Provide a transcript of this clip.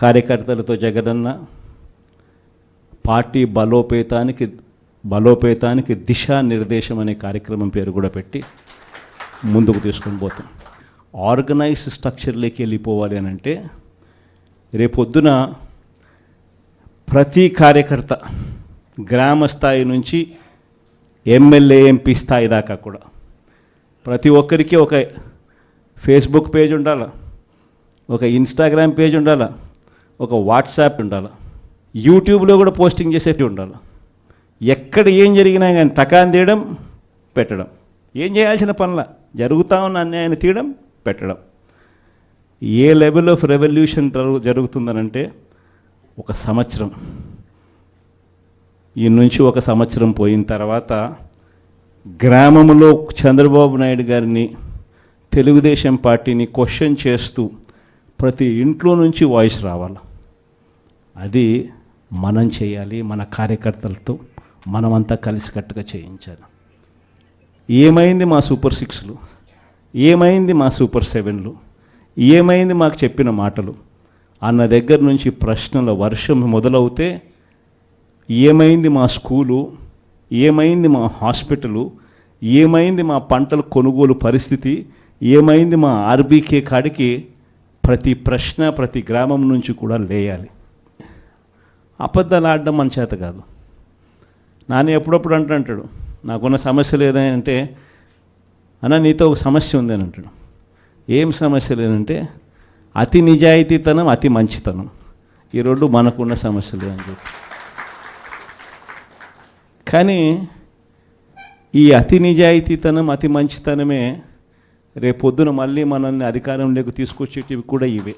కార్యకర్తలతో జగనన్న పార్టీ బలోపేతానికి బలోపేతానికి దిశానిర్దేశం అనే కార్యక్రమం పేరు కూడా పెట్టి ముందుకు తీసుకొని పోతాం. ఆర్గనైజ్ స్ట్రక్చర్లోకి వెళ్ళిపోవాలి అని అంటే రేపొద్దున ప్రతి కార్యకర్త గ్రామ స్థాయి నుంచి ఎమ్మెల్యే ఎంపీ స్థాయి దాకా కూడా ప్రతి ఒక్కరికి ఒక ఫేస్బుక్ పేజ్ ఉండాలి? ఒక ఇన్స్టాగ్రామ్ పేజ్ ఉండాలి? ఒక వాట్సాప్ ఉండాలి. యూట్యూబ్లో కూడా పోస్టింగ్ చేసేవి ఉండాలి. ఎక్కడ ఏం జరిగినా కానీ టకాన్ తీయడం పెట్టడం. ఏం చేయాల్సిన పనుల? జరుగుతా ఉన్న అన్యాయాన్ని తీయడం పెట్టడం. ఏ లెవెల్ ఆఫ్ రెవల్యూషన్ జరుగుతుందనంటే ఒక సంవత్సరం. ఈ నుంచి ఒక సంవత్సరం పోయిన తర్వాత గ్రామంలో చంద్రబాబు నాయుడు గారిని తెలుగుదేశం పార్టీని క్వశ్చన్ చేస్తూ ప్రతి ఇంట్లో నుంచి వాయిస్ రావాలి. అది మనం చేయాలి మన కార్యకర్తలతో మనమంతా కలిసికట్టుగా చేయించాలి. ఏమైంది మా సూపర్ సిక్స్లు? ఏమైంది మా సూపర్ సెవెన్లు? ఏమైంది మాకు చెప్పిన మాటలు? అన్న దగ్గర నుంచి ప్రశ్నల వర్షం మొదలవుతే ఏమైంది మా స్కూలు? ఏమైంది మా హాస్పిటలు? ఏమైంది మా పంటల కొనుగోలు పరిస్థితి? ఏమైంది మా ఆర్బీకే కాడికి? ప్రతి ప్రశ్న ప్రతి గ్రామం నుంచి కూడా లేయాలి. అబద్ధాలు ఆడడం మన చేత కాదు. నాని ఎప్పుడప్పుడు అంటాడు నాకున్న సమస్య లేదంటే అన్న నీతో ఒక సమస్య ఉంది అని అంటాడు. ఏం సమస్య లేదంటే అతి నిజాయితీతనం అతి మంచితనం. ఈ రెండు మనకున్న సమస్యలు అని చెప్పి. కానీ ఈ అతి నిజాయితీతనం అతి మంచితనమే రేపొద్దున మళ్ళీ మనల్ని అధికారంలోకి తీసుకొచ్చేటివి కూడా ఇవే.